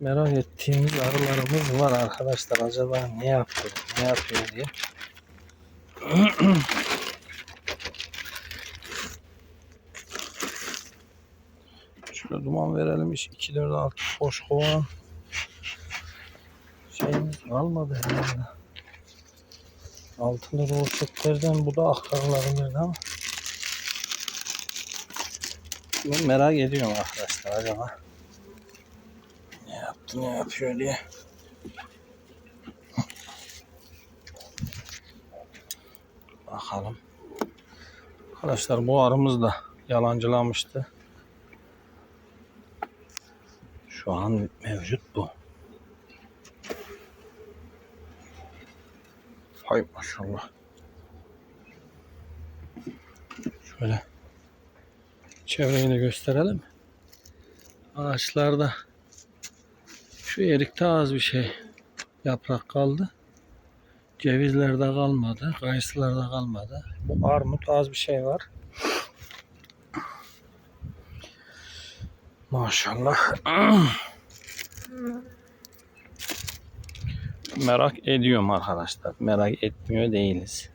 merak ettiğimiz arılarımız var arkadaşlar. Acaba ne yapıyor, ne yapıyor diye. Şöyle duman verelim. 2, 4, 6 boş kovan. Şeyimiz kalmadı herhalde. Altılı rozetlerden bu da aktarılabilirdi ama. Merak ediyorum arkadaşlar acaba. Yaptı ne yapıyor diye. Bakalım. Arkadaşlar bu arımız da yalancılamıştı. Şu an mevcut bu. Hay maşallah. Şöyle çevreyi de gösterelim. Ağaçlarda şu erikte az bir şey yaprak kaldı. Cevizlerde kalmadı. Kayısılarda kalmadı. Bu armut az bir şey var. Maşallah. Merak ediyorum arkadaşlar. Merak etmiyor değiliz.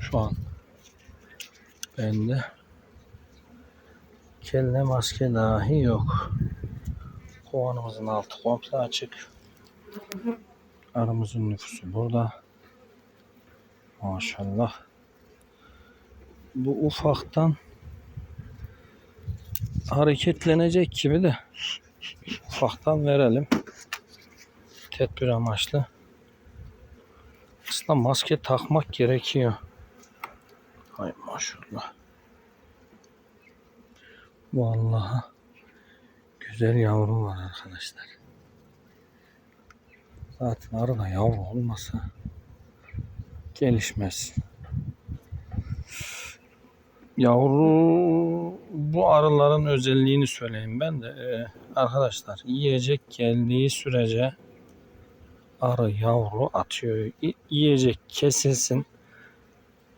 Şu an bende kelle maske dahi yok. Kovanımızın altı komple açık. Arımızın nüfusu burada. Maşallah. Bu ufaktan hareketlenecek gibi de ufaktan verelim. Tedbir amaçlı. Aslında maske takmak gerekiyor. Hay maşallah. Vallahi güzel yavru var arkadaşlar. Zaten arada yavru olmasa gelişmez. Yavru bu arıların özelliğini söyleyeyim ben de Ee, arkadaşlar yiyecek geldiği sürece arı yavru atıyor. Yiyecek kesilsin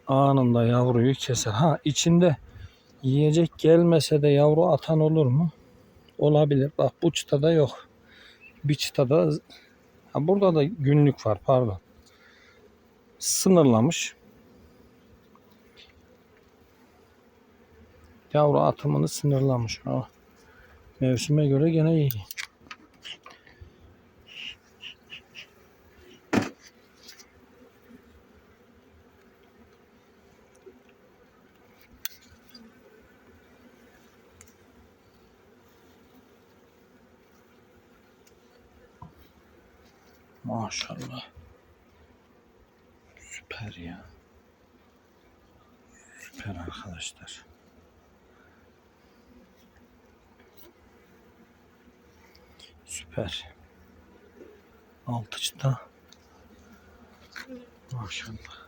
anında yavruyu keser. Ha içinde yiyecek gelmese de yavru atan olur mu? Olabilir. Bak bu çıtada yok. Bir çıtada ha burada da günlük var pardon. Sınırlamış. Yavru atımını sınırlamış. Ha. Mevsime göre gene iyi. Maşallah. Süper ya. Süper arkadaşlar. Süper. Altıçta. Maşallah.